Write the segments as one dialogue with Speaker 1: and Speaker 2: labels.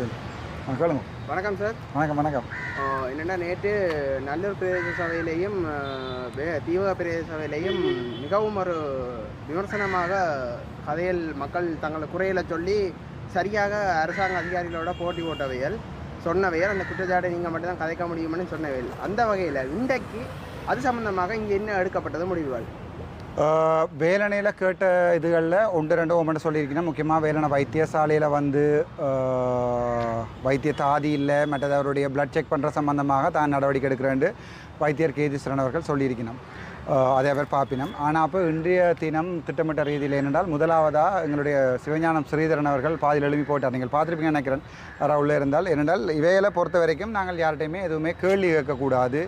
Speaker 1: சரி ஆ கேளுங்க.
Speaker 2: வணக்கம் சார்.
Speaker 1: வணக்கம் வணக்கம்.
Speaker 2: என்னென்னா நேற்று நல்லூர் பிரதேச சபையிலையும் தீவக பிரதேச சபையிலையும் மிகவும் ஒரு விமர்சனமாக கதையில் மக்கள் தங்கள் குறைகளை சொல்லி சரியாக அரசாங்க அதிகாரிகளோட போட்டி போட்டவைகள் சொன்னவைகள் அந்த குற்றச்சாட்டை நீங்கள் மட்டும்தான் கதைக்க முடியும்னு சொன்னவைகள். அந்த வகையில் இன்றைக்கு அது சம்பந்தமாக இங்கே என்ன எடுக்கப்பட்டது முடிவுகள்?
Speaker 1: வேலனையில் கேட்ட இதுகளில் ஒன்று ரெண்டு ஒன்று சொல்லியிருக்கேன் முக்கியமாக வேலனை வைத்தியசாலையில் வந்து வைத்திய தாதி இல்லை மற்றது அவருடைய பிளட் செக் பண்ணுற சம்பந்தமாக தான் நடவடிக்கை எடுக்கிறேன் வைத்தியர் கேதீஸ்வரன் அவர்கள் சொல்லியிருக்கணும். அதே அதை அவர் பார்ப்பினம். ஆனால் அப்போ இன்றைய தினம் திட்டமிட்ட ரீதியில் என்னென்றால் முதலாவதாக எங்களுடைய சிவஞானம் ஸ்ரீதரன் அவர்கள் பாதியில் எழுப்பி போட்டார் நீங்கள் பார்த்துருப்பீங்க நினைக்கிறேன். யாராவது உள்ளே இருந்தால். என்னென்றால் இவைகளை பொறுத்த வரைக்கும் நாங்கள் யார்கிட்டையுமே எதுவுமே கேள்வி கேட்கக்கூடாது.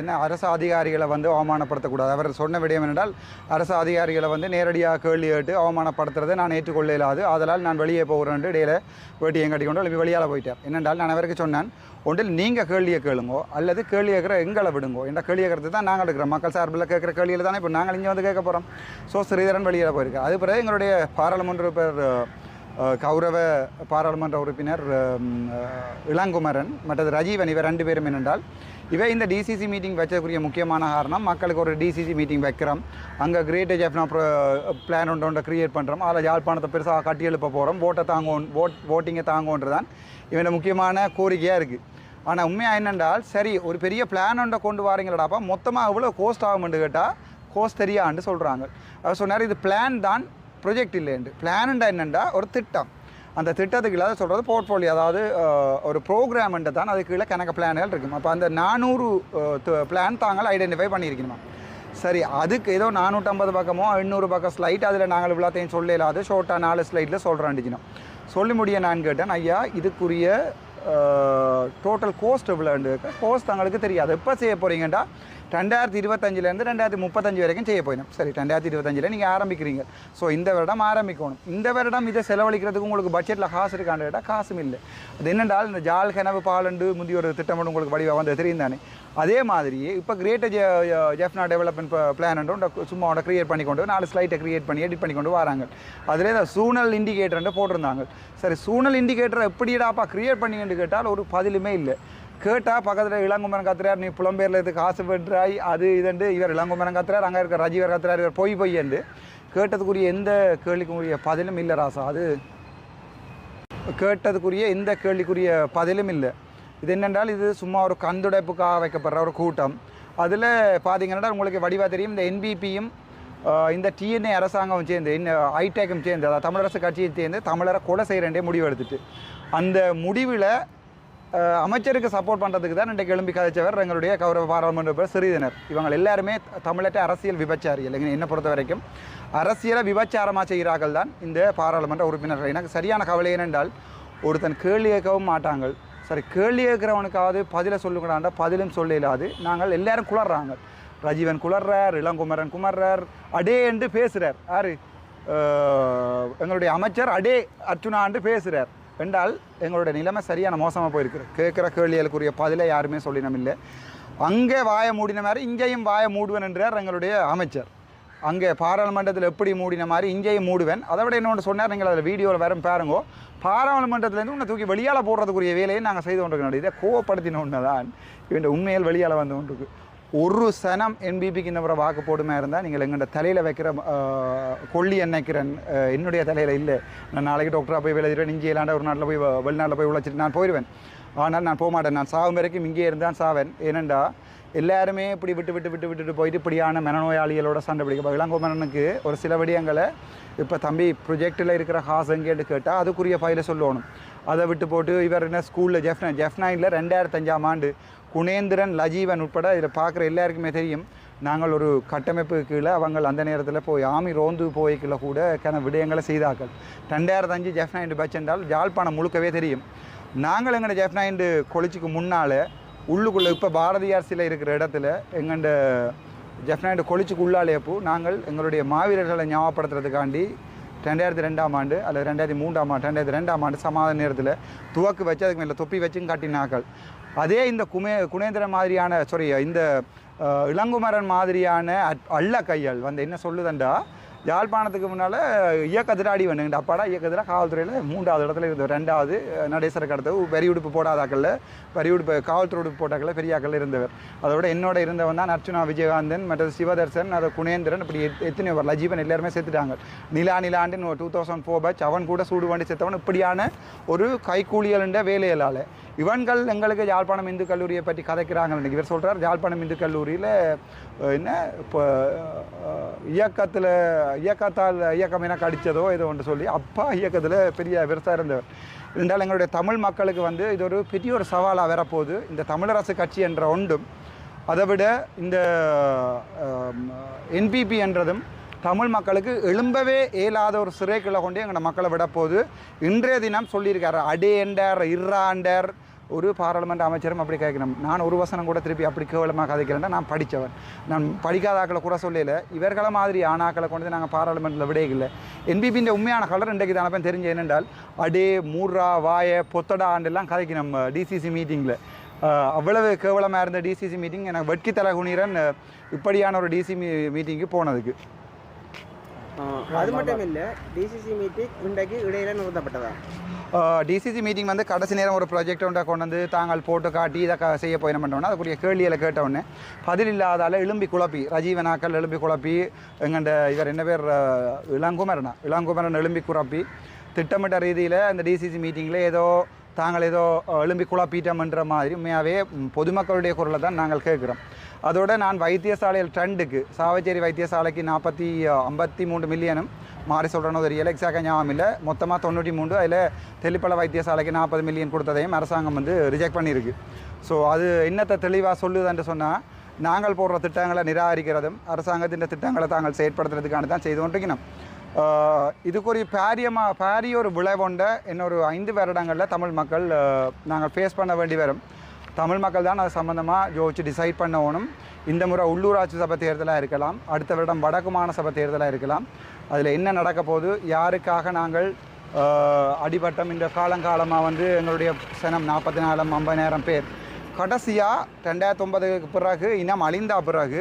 Speaker 1: என்ன அரசு அதிகாரிகளை வந்து அவமானப்படுத்தக்கூடாது. அவர் சொன்ன விடயம் என்றால் அரசு அதிகாரிகளை வந்து நேரடியாக கேள்வி கேட்டு அவமானப்படுத்துறதை நான் ஏற்றுக்கொள்ள இல்லாது அதனால் நான் வெளியே போகிறேன் இடையில வேட்டியை கட்டிக்கொண்டு எழுப்பி வெளியால் போயிட்டார். என்னென்றால் நான் அவருக்கு சொன்னேன் ஒன்றில் நீங்கள் கேள்வியை கேளுங்கோ அல்லது கேள்வி கேட்குற எங்களை விடுங்கோ. என்ற கேள்வி கேட்கறது தான் நாங்கள் எடுக்கிறோம் மக்கள் சார்பில் கேட்குற கேள்வியில் தானே இப்போ நாங்கள் இங்கே வந்து கேட்க போகிறோம் ஸோ ஸ்ரீதரன் வெளியில் போயிருக்கார் அது பிறகு எங்களுடைய பாராளுமன்ற பேர் கௌரவ பாராளுமன்ற உறுப்பினர் இளங்குமரன் மற்றது ரஜீவன் இவர் ரெண்டு பேரும் என்னென்றால் இவை இந்த டிசிசி மீட்டிங் வச்சதுக்குரிய முக்கியமான காரணம் மக்களுக்கு ஒரு டிசிசி மீட்டிங் வைக்கிறோம். அங்கே கிரேட் ஜெஃப்னா பிளான் ஒன்று ஒன்று க்ரியேட் பண்ணுறோம் அதில் யாழ்ப்பாணத்தை பெருசாக கட்டி எழுப்ப போகிறோம் ஓட்டை தாங்கும் ஓட் ஓட்டிங்கை தாங்குவோன்றது தான் இவனோட முக்கியமான கோரிக்கையாக இருக்குது ஆனால் உண்மையாக என்னென்றால் சரி ஒரு பெரிய பிளான் ஒன்றை கொண்டு வாரீங்களடாப்பா மொத்தமாக எவ்வளோ கோஸ்ட் ஆகும்னு கேட்டால் கோஸ்ட் தெரியான்னு சொல்கிறாங்க அவர் சொன்னார் இது பிளான் தான் ப்ரொஜெக்ட் இல்லைண்டு பிளான்ண்டா என்னென்னா ஒரு திட்டம். அந்த திட்டத்துக்கு இல்லாத சொல்கிறது போர்ட்ஃபோலியோ அதாவது ஒரு ப்ரோக்ராம்ன்ட்டு தான் அதுக்கு கீழே கணக்கு பிளான்கள் இருக்கும். அப்போ அந்த நானூறு பிளான் தாங்கள் ஐடென்டிஃபை பண்ணியிருக்கணுமா சரி அதுக்கு ஏதோ நானூற்றம்பது பக்கமோ எண்ணூறு பக்கம் ஸ்லைட் அதில் நாங்கள் இவ்வளோத்தையும் சொல்ல இல்லாத ஷோர்ட்டாக நாலு ஸ்லைட்டில் சொல்கிறேன் சொல்லி முடிய நான் கேட்டேன் ஐயா இதுக்குரிய டோட்டல் கோஸ்ட் எவ்வளோண்டு கோஸ்ட் தங்களுக்கு தெரியாது. எப்போ செய்ய போகிறீங்கடா ரெண்டாயிரத்தி இருபத்தஞ்சிலேருந்து ரெண்டாயிரத்தி முப்பத்தஞ்சு வரைக்கும் செய்ய போயிடும் சரி ரெண்டாயிரத்தி இருபத்தஞ்சில் நீங்கள் ஆரம்பிக்கிறீங்க. ஸோ இந்த வருடம் ஆரம்பிக்கணும். இந்த வருடம் இதை செலவழிக்கிறதுக்கு உங்களுக்கு பட்ஜெட்டில் காசு இருக்கான்னு கேட்டால் காசும் இல்லை. அது என்னென்றால் இந்த ஜால் கனவு பாலண்டு முந்தைய ஒரு திட்டம் உங்களுக்கு வடிவாக வந்து தெரியும் தானே? அதே மாதிரி இப்போ கிரேட்டர் ஜெஃப்னா டெவலப்மெண்ட் பிளான் சும்மா அவனை க்ரியேட் பண்ணி கொண்டு நாலு ஸ்லைட்டை க்ரியேட் பண்ணி எடிட் பண்ணி கொண்டு வராங்க. அதில் இந்த சூனல் இண்டிகேட்டர்ன்ட்டு போட்டிருந்தாங்க. சரி சூனல் இண்டிகேட்டரை எப்படிடாப்பா க்ரியேட் பண்ணிங்கன்னு கேட்டால் ஒரு பதிலுமே இல்லை. கேட்டால் பக்கத்தில் இளங்குமரன் கத்துறார் நீ புலம்பெயரில் இது காசு பெற்றாய் அது இதுண்டு இவர் இளங்குமரன் கத்துறார் அங்கே இருக்கிற ரஜீவர் கத்துறார் இவர் பொய் என்று. கேட்டதுக்குரிய எந்த கேள்விக்குரிய பதிலும் இல்லை ராசா அது கேட்டதுக்குரிய எந்த கேள்விக்குரிய பதிலும் இல்லை. இது என்னென்றால் இது சும்மா ஒரு கந்துடைப்புக்காக வைக்கப்படுற ஒரு கூட்டம். அதில் பார்த்தீங்கன்னா உங்களுக்கு வடிவாக தெரியும் இந்த என்பிபியும் இந்த டிஎன்ஏ அரசாங்கம் சேர்ந்து இந்த ஐடெக்கும் சேர்ந்து அதாவது தமிழரசு கட்சியை சேர்ந்து தமிழரை கொலை செய்கிறேன்டே முடிவு எடுத்துட்டு அந்த முடிவில் அமைச்சருக்கு சப்போர்ட் பண்ணுறதுக்கு தான் இன்றைக்கு எழும்பி கதைச்சவர் எங்களுடைய கௌரவ பாராளுமன்ற உறுப்பினர் சிறிதனர். இவங்க எல்லாருமே தமிழற்ற அரசியல் விபச்சாரிகள் இல்லைங்க என்னை பொறுத்த வரைக்கும். அரசியலை விபச்சாரமாக செய்கிறார்கள் தான் இந்த பாராளுமன்ற உறுப்பினர்கள். எனக்கு சரியான கவலை என்னென்றால் ஒருத்தன் கேள்வி கேட்கவும் மாட்டாங்க சரி கேள்வி கேட்குறவனுக்காவது பதிலை சொல்லுங்கடாண்டா பதிலும் சொல்ல இல்லாது நாங்கள் எல்லாரும் குளர்றாங்க. ரஜீவன் குளர்றார் இளங்குமரன் குமர்றார் அடே என்று பேசுகிறார் யார்? எங்களுடைய அமைச்சர் அடே அர்ச்சுனாண்டு பேசுகிறார் என்றால் எங்களுடைய நிலைமை சரியான மோசமாக போயிருக்கு கேட்குற கேள்விகளுக்குரிய பதிலை யாருமே சொல்லினம் இல்லை அங்கே வாயை மூடின மாதிரி இங்கேயும் வாயை மூடுவேன் என்றார் எங்களுடைய அமைச்சர். அங்கே பாராளுமன்றத்தில் எப்படி மூடின மாதிரி இங்கேயும் மூடுவேன். அதை விட இன்னொன்று சொன்னார் நீங்கள் அதில் வீடியோவில் வரும் பாருங்கோ. பாராளுமன்றத்துலேருந்து உன்னை தூக்கி வெளியால் போடுறதுக்குரிய வேலையை நாங்கள் செய்து கொண்டிருக்கோம் இதை கோவப்படுத்தின ஒன்று தான் இவன் உண்மையில் வெளியால் வந்து கொண்டிருக்கு. ஒரு சனம் என்பிபிக்கு இந்த முறை வாக்கு போடுமா இருந்தால் நீங்கள் எங்கள்கிட்ட தலையில் வைக்கிற கொல்லி கொள்ளி என்னுடைய தலையில் இல்லை. நான் நாளைக்கு டாக்டராக போய் விளையாடுவேன் இங்கே இல்லாண்ட ஒரு நாட்டில் போய் வெளிநாட்டில் போய் உழைச்சிட்டு நான் போயிடுவேன் ஆனால் நான் போக மாட்டேன் நான் சாகும் வரைக்கும் இங்கே இருந்தான் சாவேன். ஏனெண்டா எல்லாருமே இப்படி விட்டு விட்டு விட்டு விட்டுட்டு போயிட்டு இப்படியான மனநோயாளிகளோட சண்டை பிடிக்க இளங்கோமரனுக்கு ஒரு சில விடயங்களை இப்போ தம்பி ப்ரொஜெக்டில் இருக்கிற காசு எங்கேன்னு கேட்டால் அதுக்குரிய ஃபைலை சொல்லணும் அதை விட்டு போட்டு இவர் என்ன ஸ்கூலில் ஜெஃப்னா ஜெஃப்னாயில் ரெண்டாயிரத்தஞ்சாம் ஆண்டு குணேந்திரன் லஜீவன் உட்பட இதில் பார்க்குற எல்லாருக்குமே தெரியும். நாங்கள் ஒரு கட்டமைப்பு கீழே அவங்க அந்த நேரத்தில் போய் ஆமி ரோந்து போய்க்குள்ள கூட கன விடயங்களை செய்தார்கள். ரெண்டாயிரத்து அஞ்சு ஜெஃப்னைண்டு பட்ச் என்றால் யாழ்ப்பாணம் முழுக்கவே தெரியும். நாங்கள் எங்கள்ட ஜெஃப்னைண்டு கொளிச்சிக்கு முன்னால் உள்ளுக்குள்ளே இப்போ பாரதியார் சிலை இருக்கிற இடத்துல எங்கள்ட ஜெஃப்னைண்டு கொலிச்சுக்கு உள்ளாலே அப்போ நாங்கள் எங்களுடைய மாவீரர்களை ஞாபகப்படுத்துறதுக்காண்டி ரெண்டாயிரத்தி ரெண்டாம் ஆண்டு அல்லது ரெண்டாயிரத்தி மூன்றாம் ஆண்டு ரெண்டாயிரத்தி ரெண்டாம் ஆண்டு சமாதான நேரத்தில் துவக்கு வச்சு அதுக்கு மேலே தொப்பி வச்சும் காட்டினாக்கள் அதே இந்த குமே குணேந்திரன் மாதிரியான சாரி இந்த இளங்குமரன் மாதிரியான அட்- அள்ள கையால் வந்து என்ன சொல்லுதண்டா? யாழ்ப்பாணத்துக்கு முன்னால் இயக்கத்திராடி வேணுங்க அப்பாடா இயக்கத்தில் காவல்துறையில் மூன்றாவது இடத்துல இருந்தவர். ரெண்டாவது அஹ், கடத்த வரி உடுப்பு போடாதாக்கல்ல வரி உடுப்பு காவல்துறை உடுப்பு போட்டாக்கல்ல பெரியாக்கள் இருந்தவர். அதோட என்னோட இருந்தவன் தான் அர்ச்சுனா விஜயகாந்தன் மற்றது சிவதர்சன் அது குணேந்திரன் இப்படி எத்தனை பேர் லஜீவன் எல்லாருமே செத்துட்டாங்க நிலா நிலாண்டுன்னு டூ தௌசண்ட் ஃபோர் பேட்ச் அவன் கூட சூடு வண்டி செத்தவன் இப்படியான ஒரு கைக்கூலியல்ன்ற வேலையலால் இவன்கள் எங்களுக்கு யாழ்ப்பாணம் இந்து கல்லூரியை பற்றி கதைக்கிறாங்க இவர் சொல்கிறார் யாழ்ப்பாணம் இந்து கல்லூரியில் என்ன இப்போ இயக்கத்தில் இயக்கத்தால் இயக்கம் எனக்கு அடித்ததோ ஏதோ ஒன்று சொல்லி அப்பா இயக்கத்தில் பெரிய விவசாயம் இருந்தவர். இருந்தாலும் எங்களுடைய தமிழ் மக்களுக்கு வந்து இது ஒரு பெரிய ஒரு சவாலாக வரப்போகுது. இந்த தமிழரசு கட்சி என்ற ஒன்றும் அதை விட இந்த என்பிபி என்றதும் தமிழ் மக்களுக்கு எழும்பவே இயலாத ஒரு சிறைக்குள்ளே கொண்டு எங்களை மக்களை விடப்போகுது. இன்றைய தினம் சொல்லியிருக்காரு அடேண்டர் இர்ராண்டர் ஒரு பாராளுமன்ற அமைச்சரும் அப்படி கேட்கணும். நான் ஒரு வசனம் கூட திருப்பி அப்படி கேவலமாக கதைக்கிறேன்னா நான் படித்தவன் நான் படிக்காத ஆக்களை கூட சொல்லல. இவர்களை மாதிரி ஆணாக்களை கொண்டு நாங்கள் பாராளுமன்றத்தில் விடையில்லை என்பிபியின் உண்மையான கலர் இன்றைக்கு தானப்ப தெரிஞ்சு என்னென்றால் அடே மூர்ரா வாய பொத்தடா ஆண்டெல்லாம் கதைக்கணும் டிசிசி மீட்டிங்கில் அவ்வளவு கேவலமாக இருந்த டிசிசி மீட்டிங் எனக்கு வெட்கி தலை குனிரன் இப்படியான ஒரு டிசி மீ மீட்டிங்க்கு போனதுக்கு.
Speaker 2: அது மட்டும் இல்லை டிசிசி மீட்டிங் இன்றைக்கு இடையில நிறுத்தப்பட்டதா?
Speaker 1: டிசிசி மீட்டிங் வந்து கடைசி நேரம் ஒரு ப்ராஜெக்ட் ஒன்றை கொண்டு வந்து தாங்கள் போட்டு காட்டி இதை செய்ய போய் என்ன அதுக்குரிய கேள்வியில் கேட்டவுடனே பதில் இல்லாதால எழும்பி குழப்பி. ரஜீவனாக்கள் எழும்பி குழப்பி எங்கண்ட இவர் என்ன பேர் இளங்குமரனா இளங்குமரன் எழும்பி குழப்பி திட்டமிட்ட ரீதியில் அந்த டிசிசி மீட்டிங்கில் ஏதோ தாங்கள் ஏதோ எலும்பி எழும்பி குழப்பிட்டோம்ன்ற மாதிரி உண்மையாகவே பொதுமக்களுடைய குரலை தான் நாங்கள் கேட்குறோம். அதோட நான் வைத்தியசாலையில் ட்ரெண்டுக்கு சாவச்சேரி வைத்தியசாலைக்கு நாற்பத்தி ஐம்பத்தி மூன்று மில்லியனும் மாறி சொல்கிறனோ தெரியல. எக்ஸாக்டாக ஞாபகம் இல்லை. மொத்தமாக தொண்ணூற்றி மூன்று அதில் தெளிப்பள வைத்தியசாலைக்கு நாற்பது மில்லியன் கொடுத்ததையும் அரசாங்கம் வந்து ரிஜெக்ட் பண்ணியிருக்கு ஸோ அது என்னத்தை தெளிவாக சொல்லுதுன்னு சொன்னால் நாங்கள் போடுற திட்டங்களை நிராகரிக்கிறதும் அரசாங்கத்தின் திட்டங்களை தாங்கள் செயற்படுத்துறதுக்கான தான் செய்து கொண்டிருக்கணும் இதுக்குரிய இதுக்கு ஒரு பாரியமா பாரிய ஒரு விளைவுண்ட இன்னொரு ஐந்து வருடங்களில் தமிழ் மக்கள் நாங்கள் ஃபேஸ் பண்ண வேண்டி வரும். தமிழ் மக்கள் தான் அது சம்மந்தமாக யோசிச்சு டிசைட் பண்ணணும் இந்த முறை உள்ளூராட்சி சபை தேர்தலாக இருக்கலாம். அடுத்த வருடம் வடக்கு சபை தேர்தலாக இருக்கலாம். அதில் என்ன நடக்க போகுது? யாருக்காக நாங்கள் அடிபட்டம்? இந்த காலங்காலமாக வந்து எங்களுடைய சனம் நாற்பத்தி நாலாம் ஐம்பதாயிரம் பேர். கடைசியாக ரெண்டாயிரத்தி ஒன்பதுக்கு பிறகு இனம் அழிந்தா பிறகு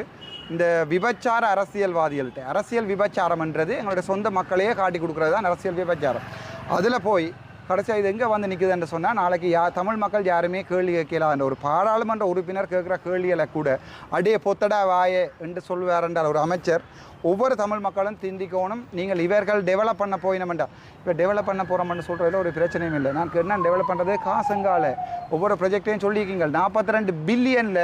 Speaker 1: இந்த விபச்சார அரசியல்வாதிகள்கிட்ட அரசியல் விபச்சாரம்ன்றது எங்களுடைய சொந்த மக்களையே காட்டி கொடுக்குறது தான் அரசியல் விபச்சாரம். அதில் போய் கடைசியாக இது எங்கே வந்து நிற்குதுன்னு சொன்னால் நாளைக்கு யா தமிழ் மக்கள் யாருமே கேள்வி கேட்கலான்ற ஒரு பாராளுமன்ற உறுப்பினர் கேட்குற கேள்விகளை கூட அடியே பொத்தடா வாயே என்று சொல்வார் ஒரு அமைச்சர். ஒவ்வொரு தமிழ் மக்களும் திந்திக்கணும் நீங்கள் இவர்கள் டெவலப் பண்ண போயினமெண்டா இப்போ டெவலப் பண்ண போகிறோம்னு சொல்கிறதுல ஒரு பிரச்சனையும் இல்லை. நான் என்ன டெவலப் பண்ணுறது காசுங்கால. ஒவ்வொரு ப்ரொஜெக்டையும் சொல்லியிருக்கீங்க. நாற்பத்தி ரெண்டு பில்லியனில்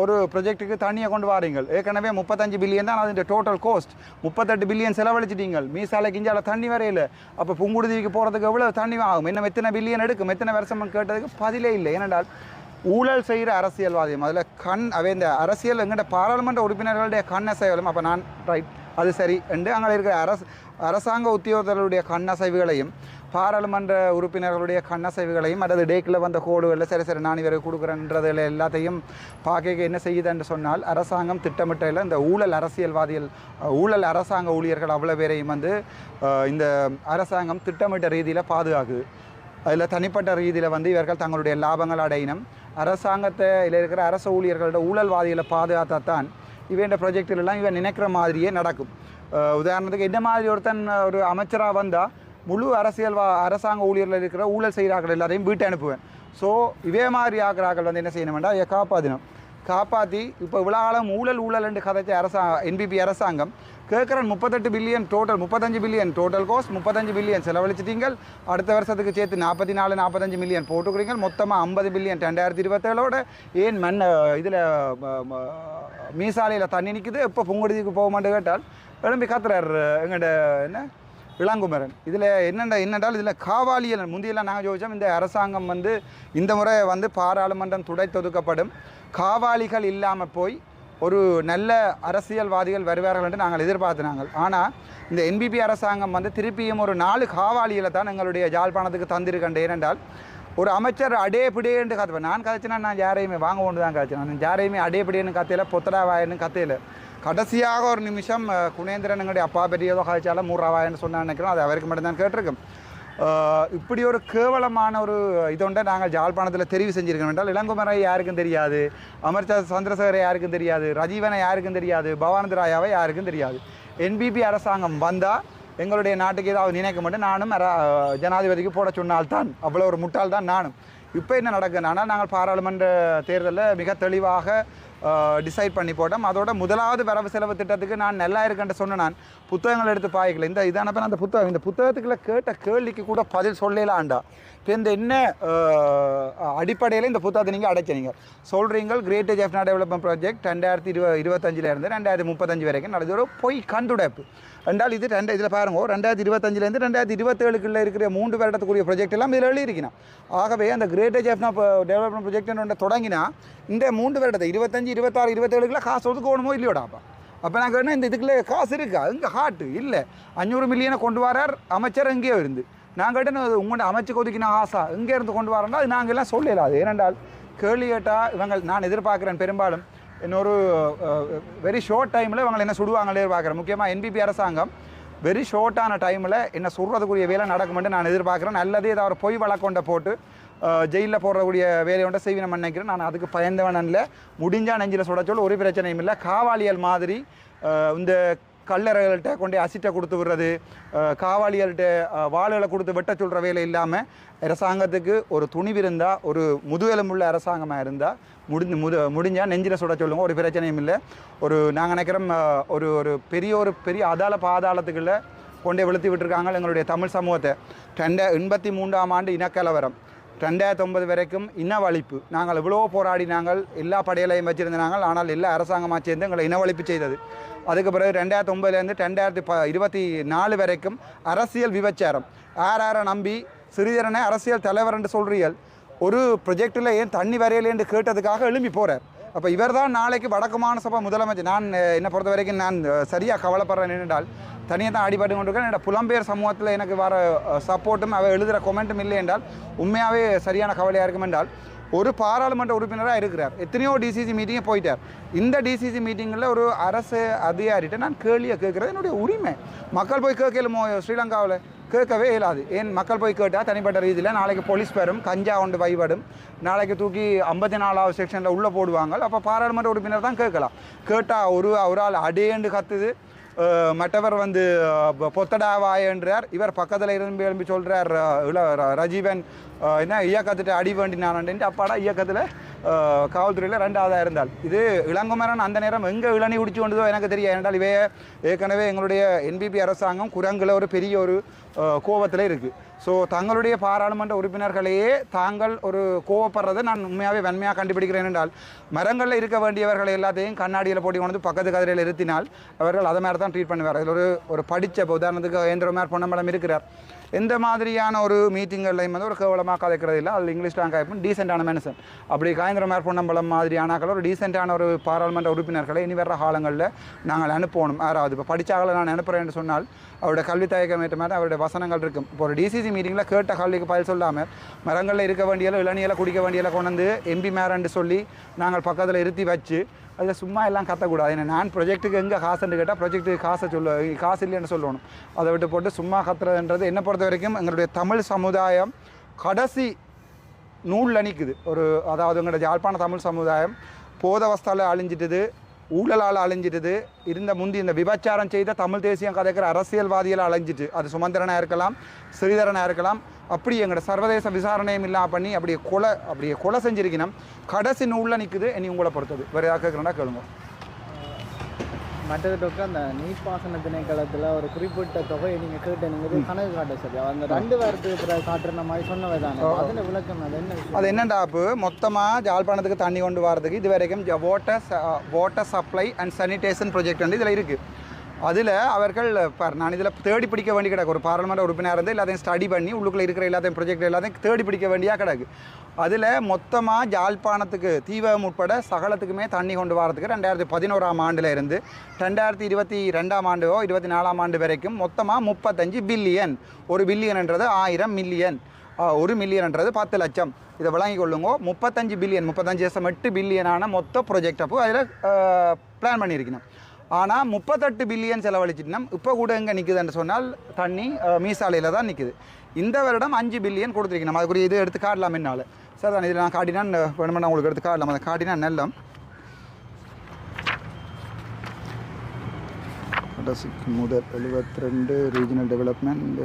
Speaker 1: ஒரு ப்ரொஜெக்ட்டுக்கு தண்ணியை கொண்டு வாரீங்கள். ஏற்கனவே முப்பத்தஞ்சு பில்லியன் தான் அது டோட்டல் கோஸ்ட் முப்பத்தெட்டு பில்லியன் செலவழிச்சிட்டீங்க மீசாலை கிஞ்சால தண்ணி வரையில அப்போ புங்குடுதிக்கு போகிறதுக்கு எவ்வளோ தண்ணி ஆகும்? இன்னும் எத்தனை பில்லியன் எடுக்கும்? எத்தனை வருஷம் கேட்டதுக்கு பதிலே இல்லை. ஏனென்றால் ஊழல் செய்கிற அரசியல்வாதியம் அதில் கண் அவை இந்த அரசியல் எங்கிட்ட பாராளுமன்ற உறுப்பினர்களுடைய கண்ணை செய்யலும் அப்போ நான் ரைட் அது சரி என்று அங்கே இருக்கிற அரசு அரசாங்க உத்தியோகத்தர்களுடைய கண்ணசைவுகளையும் பாராளுமன்ற உறுப்பினர்களுடைய கண்ணசைவுகளையும் அல்லது டேக்கில் வந்த கோடுகளில் சரி சரி நான் இவரை கொடுக்குறேன்றதில் எல்லாத்தையும் பார்க்க என்ன செய்யுது என்று சொன்னால் அரசாங்கம் திட்டமிட்டையில் இந்த ஊழல் அரசியல்வாதிகள் ஊழல் அரசாங்க ஊழியர்கள் அவ்வளோ பேரையும் வந்து இந்த அரசாங்கம் திட்டமிட்ட ரீதியில் பாதுகாக்குது. அதில் தனிப்பட்ட ரீதியில் வந்து இவர்கள் தங்களுடைய லாபங்கள் அடையினம் அரசாங்கத்தில் இருக்கிற அரசு ஊழியர்களோட ஊழல்வாதிகளை பாதுகாத்தால் தான் இவன் ப்ரொஜெக்டிலெல்லாம் இவன் நினைக்கிற மாதிரியே நடக்கும். உதாரணத்துக்கு என்ன மாதிரி ஒருத்தன் ஒரு அமைச்சராக வந்தால் முழு அரசியல் வா அரசாங்க ஊழியர்கள் இருக்கிற ஊழல் செய்கிறார்கள் எல்லாரையும் வீட்டை அனுப்புவேன். ஸோ இதே மாதிரி ஆகிறார்கள் வந்து என்ன செய்யணும் வேண்டாம் இதை காப்பாற்றணும் காப்பாற்றி இப்போ இவ்வளோ காலம் ஊழல் ஊழல் என்று கதைச்ச அரசா என்பிபி அரசாங்கம் கேட்குற முப்பத்தெட்டு பில்லியன் டோட்டல் முப்பத்தஞ்சு பில்லியன் டோட்டல் கோஸ்ட் முப்பத்தஞ்சு பில்லியன் செலவழிச்சிட்டீங்க அடுத்த வருஷத்துக்கு சேர்த்து நாற்பத்தி நாலு நாற்பத்தஞ்சு மில்லியன் போட்டுக்கிறீங்க மொத்தமாக ஐம்பது பில்லியன் ரெண்டாயிரத்தி இருபத்தேழோட ஏன் மண் இதில் மீசாலையில் தண்ணி நிற்குது எப்போ பொங்குடிக்கு போக மாட்டேன் கேட்டால் எழும்பி காத்துறாரு எங்கள்ட என்ன? இளங்குமரன் இதில் என்னென்ன என்னென்றால் இதில் காவாலியல் முந்தியெல்லாம் நாங்கள் ஜோதிச்சோம். இந்த அரசாங்கம் வந்து இந்த முறை வந்து பாராளுமன்றம் துடைத்தொதுக்கப்படும் காவாலிகள் இல்லாமல் போய் ஒரு நல்ல அரசியல்வாதிகள் வருவார்கள் என்று நாங்கள் எதிர்பார்த்தினாங்கள் ஆனால் இந்த என்பிபி அரசாங்கம் வந்து திருப்பியும் ஒரு நாலு காவாலிகளை தான் எங்களுடைய ஜாழ்ப்பாணத்துக்கு தந்திருக்கேன் ஏனென்றால் ஒரு அமைச்சர் அடே பிடேன்னு கத்துவேன் நான் கதைச்சினா நான் யாரையுமே வாங்க ஒன்று தான் கதைச்சினேன் நான் யாரையுமே அடே பிடேன்னு கத்தையில பொத்தடா வாயன்னு கத்தையில கடைசியாக ஒரு நிமிஷம் குணேந்திரன் எங்களுடைய அப்பா பெரிய ஏதோ கதைச்சாலும் மூறாவாயன்னு சொன்னா நினைக்கிறோம் அது அவருக்கு மட்டும்தான் கேட்டிருக்கோம் இப்படி ஒரு கேவலமான ஒரு இதொண்டை நாங்கள் ஜாழ்ப்பாணத்தில் தெரிவு செஞ்சுருக்கோம் என்றால் இளங்குமரை யாருக்கும் தெரியாது அமர்ச்சா சந்திரசேகரை யாருக்கும் தெரியாது ரஜீவனை யாருக்கும் தெரியாது பவானந்த ராயாவை யாருக்கும் தெரியாது என்பிபி அரசாங்கம் வந்தால் எங்களுடைய நாட்டுக்கு ஏதாவது நினைக்க மாட்டேன் நானும் ஜனாதிபதிக்கு போட சொன்னால்தான் அவ்வளோ ஒரு முட்டாள் தான் நானும் இப்போ என்ன நடக்குதுன்னா நாங்கள் பாராளுமன்ற தேர்தலில் மிக தெளிவாக டிசைட் பண்ணி போட்டோம். அதோட முதலாவது வரவு செலவு திட்டத்துக்கு நான் நல்லா இருக்கேன்ட்டு சொன்ன நான். புத்தகங்கள் எடுத்து பாய்க்கல. இந்த இதானப்ப அந்த புத்தகம் இந்த புத்தகத்துக்குள்ள கேட்ட கேள்விக்கு கூட பதில் சொல்லலாண்டா இப்போ இந்த என்ன அடிப்படையில் இந்த புத்தகத்தை நீங்கள் அடைச்சீங்க சொல்கிறீங்க கிரேட் ஜெஃப்னா டெவலப்மெண்ட் ப்ராஜெக்ட் ரெண்டாயிரத்தி இருப இருபத்தஞ்சிலேருந்து ரெண்டாயிரத்தி முப்பத்தஞ்சு வரைக்கும் நடந்த ஒரு பொய் கண்டுடைப்பு. ரெண்டாவது இது ரெண்டு இதில் பாருங்க. ரெண்டாயிரத்தி இருபத்தஞ்சிலேருந்து ரெண்டாயிரத்தி இருபத்தேழுக்குள்ளே இருக்கிற மூன்று வருடத்துக்குரிய ப்ராஜெக்ட் எல்லாம் இதில் எழுதியிருக்கணும் ஆகவே அந்த கிரேட் ஜெஃப்னா டெவலப்மெண்ட் ப்ராஜெக்ட் தொடங்கினா இந்த மூன்று வருடத்தை இருபத்தஞ்சு இருபத்தாறு இருபத்தேழுக்குள்ள காசு ஒதுக்கணுமோ இல்லையோடா அப்போ? நான் கேட்டேன் இந்த இதுக்குள்ளே காசு இருக்கா? இங்கே ஹாட்டு இல்லை. அஞ்சூறு மில்லியனை கொண்டு வரார் அமைச்சர் எங்கேயோ இருந்து. நான் கேட்டேன் உங்கள்கிட்ட அமைச்சு கொதிக்கின ஆசா எங்கே இருந்து கொண்டு வரேன்னா அது நாங்கள் எல்லாம் சொல்லல. அது ஏனென்றால் கேள்வி கேட்டால் இவங்க நான் எதிர்பார்க்குறேன் பெரும்பாலும் இன்னொரு வெரி ஷார்ட் டைமில் இவங்களை என்ன சுடுவாங்களே பார்க்குறேன் முக்கியமாக என்பிபி அரசாங்கம் வெரி ஷார்ட்டான டைமில் என்ன சொல்கிறதுக்குரிய வேலை நடக்குமென்று நான் எதிர்பார்க்குறேன். நல்லதே இதை ஒரு பொய் வழக்கொண்ட போட்டு ஜெயிலில் போடுறக்கூடிய வேலையை ஒன்றை செய்வி நம்ம நினைக்கிறேன். நான் அதுக்கு பயந்தவன் இல்லை முடிஞ்சா நெஞ்சில் சுட சொல்ல ஒரு பிரச்சனையும் இல்லை. காவாலியல் மாதிரி இந்த கல்லறைகள்கிட்ட கொண்டு அசிட்டை கொடுத்து விடுறது அஹ், காவாலிகள்கிட்ட கொடுத்து வெட்ட சொல்கிற வேலை இல்லாமல் அரசாங்கத்துக்கு ஒரு துணிவு இருந்தால் ஒரு முதுகெலும்புள்ள அரசாங்கமாக இருந்தால் முடிஞ்சு முது முடிஞ்சால் நெஞ்சில் சுட சொல்லுங்கள் ஒரு பிரச்சனையும் இல்லை. ஒரு நாங்கள் நினைக்கிறோம் ஒரு ஒரு பெரிய ஒரு பெரிய அதால பாதாளத்துக்குள்ளே கொண்டே வெளுத்தி விட்டுருக்காங்க எங்களுடைய தமிழ் சமூகத்தை. ரெண்ட எண்பத்தி மூன்றாம் ஆண்டு இனக்கலவரம். ரெண்டாயிரத்தி ஒன்பது வரைக்கும் இனவழிப்பு. நாங்கள் இவ்வளோ போராடி நாங்கள் எல்லா படையலையும் வச்சுருந்தாங்க ஆனால் எல்லா அரசாங்கமாக சேர்ந்து எங்களை இனவழிப்பு செய்தது. அதுக்கு பிறகு ரெண்டாயிரத்தி ஒன்பதுலேருந்து ரெண்டாயிரத்தி ப இருபத்தி நாலு வரைக்கும் அரசியல் விபச்சாரம். யார் யாரை நம்பி சிறிதரனை அரசியல் தலைவர் என்று சொல்கிறீர்கள் ஒரு ப்ரொஜெக்டில் ஏன் தண்ணி வரையலேன்னு கேட்டதுக்காக எழும்பி போகிறார் அப்போ இவர் தான் நாளைக்கு வடக்குமான சபா முதலமைச்சர். நான் என்னை பொறுத்த வரைக்கும் நான் சரியாக கவலைப்படுறேன் என்றால் தனியாக தான் அடிபட்டு கொண்டிருக்கேன் என்னோட புலம்பெயர் சமூகத்தில் எனக்கு வர சப்போர்ட்டும் அவர் எழுதுகிற கொமெண்ட்டும் இல்லை என்றால் உண்மையாகவே சரியான கவலையாக இருக்கும் என்றால் ஒரு பாராளுமன்ற உறுப்பினராக இருக்கிறார். எத்தனையோ டிசிசி மீட்டிங்கே போயிட்டார். இந்த டிசிசி மீட்டிங்கில் ஒரு அரசு அதிகாரிகிட்ட நான் கேள்வியை கேட்குறது என்னுடைய உரிமை. மக்கள் போய் கேட்கலுமோ ஸ்ரீலங்காவில்? கேட்கவே இயலாது. ஏன் மக்கள் போய் கேட்டால் தனிப்பட்ட ரீதியில் நாளைக்கு போலீஸ் பெறும் கஞ்சா கொண்டு வைபடும். நாளைக்கு தூக்கி ஐம்பத்தி நாலாவது செக்ஷனில் உள்ளே போடுவாங்க. அப்போ பாராளுமன்ற உறுப்பினர் தான் கேட்கலாம். கேட்டால் ஒரு ஒரு ஆள் அடேண்டு கத்துது. மற்றவர் வந்து பொத்தடாவாயன்றார் இவர் பக்கத்தில் இருந்து எழும்பி சொல்கிறார் இள ர- ரஜீவன். என்ன இயக்கத்திட்ட அடி வேண்டினான்ட்டு அப்பாடா இயக்கத்தில் காவல்துறையில் ரெண்டாவதாக இருந்தால். இது இளங்குமரன் அந்த நேரம் எங்கே இளநி குடிச்சு கொண்டதோ எனக்கு தெரியும் ஏனென்றால் இவைய ஏற்கனவே எங்களுடைய என்பிபி அரசாங்கம் குரங்கில் ஒரு பெரிய ஒரு கோபத்தில் இருக்குது ஸோ தங்களுடைய பாராளுமன்ற உறுப்பினர்களையே தாங்கள் ஒரு கோவப்படுறதை நான் உண்மையாகவே வன்மையாக கண்டுபிடிக்கிறேன் என்றால் மரங்களில் இருக்க வேண்டியவர்களை எல்லாத்தையும் கண்ணாடியில் போட்டி கொண்டு பக்கத்து கதிரையில் இருத்தினால் அவர்கள் அதை மாதிரி தான் ட்ரீட் பண்ணுவார் அதில் ஒரு ஒரு படித்த இப்போ உதாரணத்துக்கு ஏந்திரமார் பொன்னம்பலம் இருக்கிறார். எந்த மாதிரியான ஒரு மீட்டிங்கள்லையும் வந்து ஒரு கேவலமாக கதைக்கிறது இல்லை. அதில் இங்கிலீஷ் டாங்க ஆகிப்போம் டீசெண்டான மனுஷன். அப்படி காயந்திரமார் பொன்னம்பலம் மாதிரியானாக்கள் ஒரு டீசெண்டான ஒரு பாராளுமன்ற உறுப்பினர்களை இனி வர்ற காலங்களில் நாங்கள் அனுப்பணும். யாராவது இப்போ படித்தாக்களை நான் அனுப்புகிறேன்னு சொன்னால் அவருடைய கல்வி தயக்கம் ஏற்ற மாதிரி அவருடைய வசனங்கள் இருக்கும். இப்போ ஒரு டிசிசி மீட்டிங்கில் கேட்ட கல்விக்கு பதில் சொல்லாமல் மரங்களில் இருக்க வேண்டிய இளநியில் குடிக்க வேண்டிய கொண்டு வந்து எம்பி மேரண்டு சொல்லி நாங்கள் பக்கத்தில் இருத்தி வச்சு அதில் சும்மா எல்லாம் கத்தக்கூடாது. ஏன்னா நான் ப்ரொஜெக்ட்டுக்கு எங்கே காசுன்னு கேட்டால் ப்ரொஜெக்ட்டுக்கு காசை சொல்ல காசு இல்லைன்னு சொல்லணும். அதை விட்டு போட்டு சும்மா கத்துறதுன்றது என்னை பொறுத்த வரைக்கும் எங்களுடைய தமிழ் சமுதாயம் கடைசி நூலில் நிற்குது ஒரு அதாவது எங்களோட யாழ்ப்பாண தமிழ் சமுதாயம் போதவஸ்தால அழிஞ்சிட்டுது ஊழலால் அழிஞ்சிட்டுது இருந்த முந்தி இந்த விபச்சாரம் செய்த தமிழ் தேசியம் கதைக்கிற அரசியல்வாதியால் அழிஞ்சிட்டு. அது சுமந்திரனாக இருக்கலாம் ஸ்ரீதரனாக இருக்கலாம் அப்படி எங்களோட சர்வதேச விசாரணையும் இல்லாம பண்ணி அப்படியே கொலை அப்படியே கொலை செஞ்சிருக்கணும் கடைசி நூலில் நிற்குது இனி உங்களை பொறுத்தது. வேறு யாருக்கு கேட்குறேன்னா கேளுங்க.
Speaker 3: மற்றது டாக்டர் அந்த நீர்ப்பாசன திணைக்களத்தில் ஒரு குறிப்பிட்ட தொகையை நீங்கள் கேட்டீங்கிறது கணக்கு காட்ட சரி அந்த ரெண்டு வாரத்துக்கு காட்டுற மாதிரி சொன்னவை தானே? அதில் விளக்கம் அது என்ன
Speaker 1: அது என்னண்டா இப்போ மொத்தமாக ஜாழ்ப்பாணத்துக்கு தண்ணி கொண்டு வரதுக்கு இது வரைக்கும் water water supply and sanitation project வந்து இதில் இருக்குது அதில் அவர்கள் பார் நான் இதில் தேடி பிடிக்க வேண்டி கிடக்கு. ஒரு பாராளுமன்ற உறுப்பினர் இருந்து எல்லாத்தையும் ஸ்டடி பண்ணி உள்ளுக்குள்ளே இருக்கிற எல்லாத்தையும் ப்ரொஜெக்ட் எல்லாத்தையும் தேடி பிடிக்க வேண்டிய கிடக்கு. அதில் மொத்தமாக ஜாழ்ப்பாணத்துக்கு தீவகம் உட்பட சகலத்துக்குமே தண்ணி கொண்டு வரதுக்கு ரெண்டாயிரத்தி பதினோராம் ஆண்டில் இருந்து ரெண்டாயிரத்தி இருபத்தி ரெண்டாம் ஆண்டோ இருபத்தி நாலாம் ஆண்டு வரைக்கும் மொத்தமாக முப்பத்தஞ்சு பில்லியன். ஒரு பில்லியன்ன்றது ஆயிரம் மில்லியன். ஒரு மில்லியன்ன்றது பத்து லட்சம். இதை விளங்கி கொள்ளுங்க. முப்பத்தஞ்சு பில்லியன் முப்பத்தஞ்சு லட்சம் எட்டு பில்லியனான மொத்த ப்ரொஜெக்ட் அப்போ அதில் பிளான் பண்ணியிருக்கணும். ஆனால் முப்பத்தெட்டு பில்லியன் செலவழிச்சிட்டுனா இப்போ கூட எங்கே நிற்குதுன்னு சொன்னால் தண்ணி மீசாலையில் தான் நிற்குது இந்த வருடம் அஞ்சு பில்லியன் கொடுத்துருக்கணும் அதுக்குரிய இது எடுத்து காட்டலாம் என்னால் சார் தான் இதில் நான் காட்டினா வேணுமென்னா உங்களுக்கு எடுத்து காட்டலாம். அதை காட்டினா நெல்லம். முதல் எழுபத்தி ரெண்டு ரீஜனல் டெவலப்மெண்ட்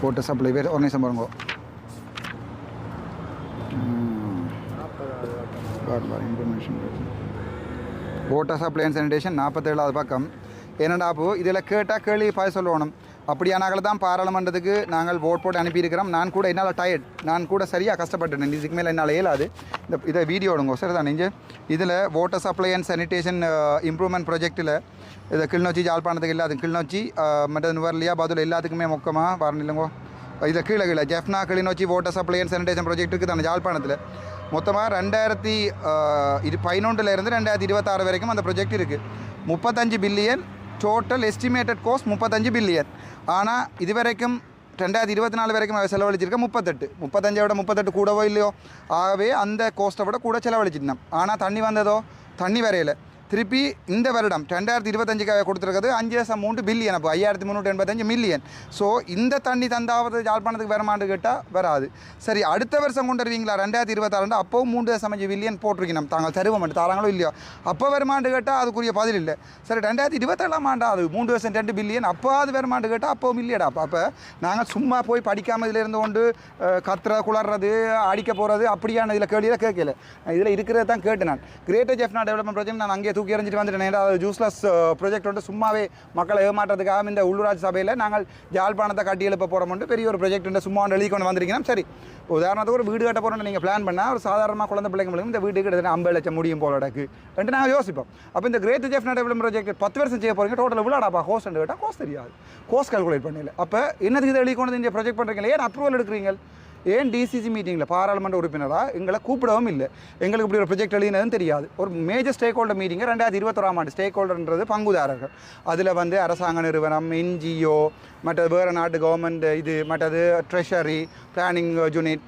Speaker 1: போட்டு சப்ளை பேர் ஒரு நிமிஷம் பாருங்க for information water supply and sanitation நாற்பத்தேழாவது பக்கம். என்னடா அப்போ இதில் கேட்டால் கேள்வி பாய் சொல்லணும். அப்படியானாக்கள் தான் பாராளுமன்றத்துக்கு நாங்கள் ஓட் போட்டு அனுப்பியிருக்கிறோம். நான் கூட என்னால் டயர்ட் நான் கூட சரியாக கஷ்டப்பட்டேன் இதுக்கு மேலே என்னால் இயலாது. இந்த இதை வீடியோ எடுங்கோ. சரி தான் நெஞ்சு? இதில் water supply and sanitation improvement ப்ராஜெக்ட்டில் இதை கிளிநொச்சி ஜாழ்ப்பாணத்துக்கு இல்லாது கிளிநொச்சி uh, மற்ற நுவர்லியா பதில் எல்லாத்துக்குமே மொக்கமாக இல்லைங்கோ. இதை கீழே கீழே Jaffna Kilinochchi water supply and sanitation ப்ராஜெக்ட்டுக்கு தான் ஜாழ்ப்பாணத்தில்? மொத்தமாக ரெண்டாயிரத்தி இது பதினொன்றுல இருந்து ரெண்டாயிரத்தி இருபத்தாறு வரைக்கும் அந்த ப்ராஜெக்ட் இருக்குது முப்பத்தஞ்சு பில்லியன் டோட்டல் எஸ்டிமேட்டட் கோஸ்ட் முப்பத்தஞ்சு பில்லியன் ஆனால் இது வரைக்கும் ரெண்டாயிரத்தி இருபத்தி நாலு வரைக்கும் அவன் செலவழிச்சிருக்க முப்பத்தெட்டு. முப்பத்தஞ்சை விட முப்பத்தெட்டு கூடவோ இல்லையோ ஆகவே அந்த கோஸ்ட்டை விட கூட செலவழிச்சிருந்தோம் ஆனால் தண்ணி வந்ததோ? தண்ணி வரையலை. திருப்பி இந்த வருடம் ரெண்டாயிரத்தி இருபத்தஞ்சுக்காக கொடுத்துருக்கிறது அஞ்சு லட்சம் மூன்று பில்லியன். அப்போ ஐயாயிரத்தி முந்நூற்றி எண்பத்தஞ்சு மில்லியன். ஸோ இந்த தண்ணி தந்தாவது யாழ்ப்பாணத்துக்கு வருமானு கேட்டால் வராது. சரி அடுத்த வருஷம் கொண்டு வருவீங்களா? ரெண்டாயிரத்தி இருபத்தாறு அப்போவும் மூன்று தசம் அஞ்சு பில்லியன் போட்டிருக்கணும். தாங்கள் தருவோம் தாராங்களோ இல்லையோ. அப்போ வருமானு கேட்டால் அதுக்குரிய பதில் இல்லை. சரி ரெண்டாயிரத்தி இருபத்தேழாம் ஆண்டா அது மூன்று வருஷம் ரெண்டு பில்லியன். அப்போ அது வருமானு கேட்டால் அப்போ இல்லையடா. அப்போ அப்போ நாங்கள் சும்மா போய் படிக்காமல் இதில் இருந்து கொண்டு கத்துற குளறது அடிக்க போகிறது அப்படியான இதில் கேள்வியில் கேட்கல. இதில் இருக்கிறது தான் கேட்டு நான். கிரேட்டர் ஜெஃப்னா டெவலப்மெண்ட் ப்ராஜெக்ட் நான் அங்கே தூக்கி எறிஞ்சிட்டு வந்துட்டேன். ஏன்னா அது ஜூஸ்லெஸ் ப்ராஜெக்ட் வந்து சும்மாவே மக்களை ஏமாற்றத்துக்காக இந்த உள்ளூராட்சி சபையில் நாங்கள் ஜாழ்ப்பாணத்தை கட்டி எழுப்ப போகிறோம்னு பெரிய ஒரு ப்ராஜெக்ட் சும்மா ஒன்று எழுதி கொண்டு வந்திருக்கீங்கன்னா சரி. இப்போ உதாரணத்துக்கு ஒரு வீடு கட்ட போகிறோம்னு நீங்கள் பிளான் பண்ணால் ஒரு சாதாரணமாக குழந்தை பிள்ளைங்களுக்கு இந்த வீட்டுக்கு கிட்டத்தட்ட ஐம்பது லட்சம் முடியும் போல இடக்கு என்று நாங்கள் யோசிப்போம். அப்போ இந்த கிரேட் ஜெஃப் டெவலப்மெண்ட் ப்ராஜெக்ட் பத்து வருஷம் செய்ய போகிறீங்க டோட்டல் விளாடாப்பா கோஸ்ட் கேட்டால் கோஸ் தெரியாது. கோஸ்ட் கால்குலேட் பண்ணல. அப்போ என்னதுக்கு இதை எழுதி கொண்டு வந்து இந்த ப்ராஜெக்ட் பண்ணுறீங்க ஏன் அப்ரூவல் எடுக்கிறீங்க? ஏன் டிசிசி மீட்டிங்கில் பாராளுமன்ற உறுப்பினராக எங்களை கூப்பிடவும் இல்லை. எங்களுக்கு இப்படி ஒரு ப்ரொஜெக்ட் எழுதினதும் தெரியாது. ஒரு மேஜர் ஸ்டேக் ஹோல்டர் மீட்டிங்கை ரெண்டாயிரத்தி இருபத்தொராம் ஆண்டு ஸ்டேக் ஹோல்டர்ன்றது பங்குதாரர்கள். அதில் வந்து அரசாங்க நிறுவனம் என்ஜிஓ மற்றது வேறு நாட்டு கவர்மெண்ட் இது மற்றது treasury planning unit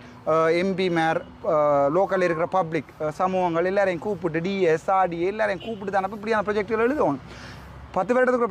Speaker 1: MP mayor லோக்கலில் இருக்கிற பப்ளிக் சமூகங்கள் எல்லாரையும் கூப்பிட்டு டிஎஸ் ஆர்டி எல்லாரையும் கூப்பிட்டு தானே இப்படியான ப்ரொஜெக்டுகள் எழுதுவோம். பத்து வருடத்துக்கு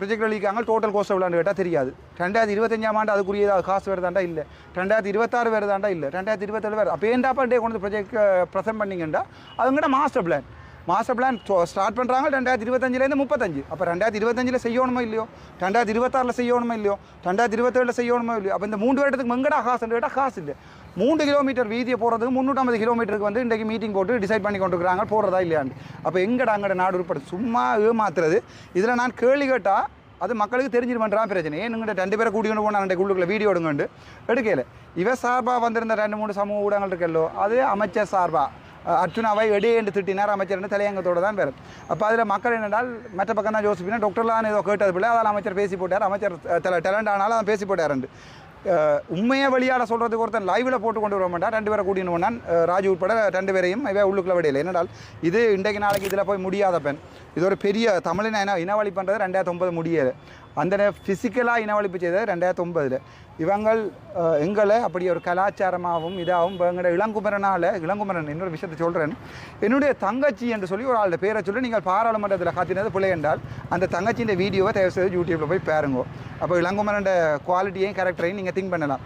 Speaker 1: ப்ரொஜெக்ட் அளிக்காங்க டோட்டல் கோஸ்ட் எவ்வளோன்னு கேட்டால் தெரியாது. ரெண்டாயிரத்தி இருபத்தஞ்சாம் ஆண்டு அதுக்குரிய காசு வருதாண்டா இல்லை. ரெண்டாயிரத்தி இருபத்தாறு வருதாண்டா இல்லை. ரெண்டாயிரத்தி இருபத்தேழு வேறு. அப்போ ஏன்டாப்பா டே கொண்டு ப்ரொஜெக்ட் ப்ரெசென்ட் பண்ணிங்கன்னா அதுங்கிட்ட master plan master plan start பண்ணுறாங்க ரெண்டாயிரத்தி இருபத்தஞ்சிலேருந்து முப்பத்தஞ்சு. அப்போ ரெண்டாயிரத்தி இருபத்தஞ்சில் செய்யணுமோ இல்லையோ? ரெண்டாயிரத்தி இருபத்தாறில் செய்யணுமோ இல்லையோ? ரெண்டாயிரத்தி இருபத்தேழில் செய்யணுமோ இல்லையோ? அப்போ இந்த மூன்று வருடத்துக்கு மங்கடா காசுன்னு கேட்டால் காசு இல்லை. மூன்று கிலோமீட்டர் வீதியை போகிறதுக்கு முந்நூற்றம்பது கிலோமீட்டருக்கு வந்து இன்றைக்கு மீட்டிங் போட்டு டிசைட் பண்ணி கொண்டு இருக்கிறாங்க போகிறதா இல்லையாண்டு அப்போ எங்கடா அங்கட நாடு உட்பட சும்மா ஏமாத்துறது. இதில் நான் கேள்வி கேட்டால் அது மக்களுக்கு தெரிஞ்சிருமன்றா பிரச்சனை ஏன் நீங்க ரெண்டு பேரை கூட்டிகிட்டு போனால் ரெண்டு உள்ளுக்குள்ள வீடியோ எடுங்கண்டு. எடுக்கல. இவ சார்பாக வந்திருந்த ரெண்டு மூணு சமூக ஊடகங்கள் இருக்கல்லோ அது அமைச்சர் சார்பாக அர்ச்சுனாவை எடே என்று திட்டினார் அமைச்சர்னு தலையங்கத்தோடு தான் பேர் அப்போ அதில் மக்கள் என்னென்றால் மற்ற பக்கம் தான் யோசிப்பினா டாக்டர்லாம் ஏதோ கேட்டது பிள்ளை அதால் அமைச்சர் பேசி போட்டார். அமைச்சர் டெலண்ட் டேலண்ட் ஆனாலும் அதை பேசி போட்டார் அஹ் உண்மையை வெளியால் சொல்கிறதுக்கு ஒருத்தன் லைவில் போட்டு கொண்டு வர மாட்டான் ரெண்டு பேரை கூட்டின்னு போனான். ராஜு உட்பட ரெண்டு பேரையும் இவன் உள்ளுக்குள்ள விடையில. என்னடால் இது இன்றைக்கு நாளைக்கு இதில் போய் முடியாத பெண். இது ஒரு பெரிய தமிழின இன இனவழி பண்ணுறது ரெண்டாயிரத்தி ஒன்பது முடியாது அந்த ஃபிசிக்கலாக இனவழிப்பு செய்தது ரெண்டாயிரத்தி ஒன்பதில் இவங்கள் எங்களை அப்படி ஒரு கலாச்சாரமாகவும் இதாகவும் இப்போ எங்களோட இளங்குமரனால் இளங்குமரன் இன்னொரு விஷயத்தை சொல்கிறேன் என்னுடைய தங்கச்சி என்று சொல்லி ஒரு ஆளோட பேரை சொல்லி நீங்கள் பாராளுமன்றத்தில் காத்தினது பிள்ளை என்றால் அந்த தங்கச்சியின் வீடியோவை தயவு செய்து யூடியூப்பில் போய் பாருங்க. அப்போ இளங்குமரன் குவாலிட்டியையும் கேரக்டரையும் நீங்கள் திங்க் பண்ணலாம்.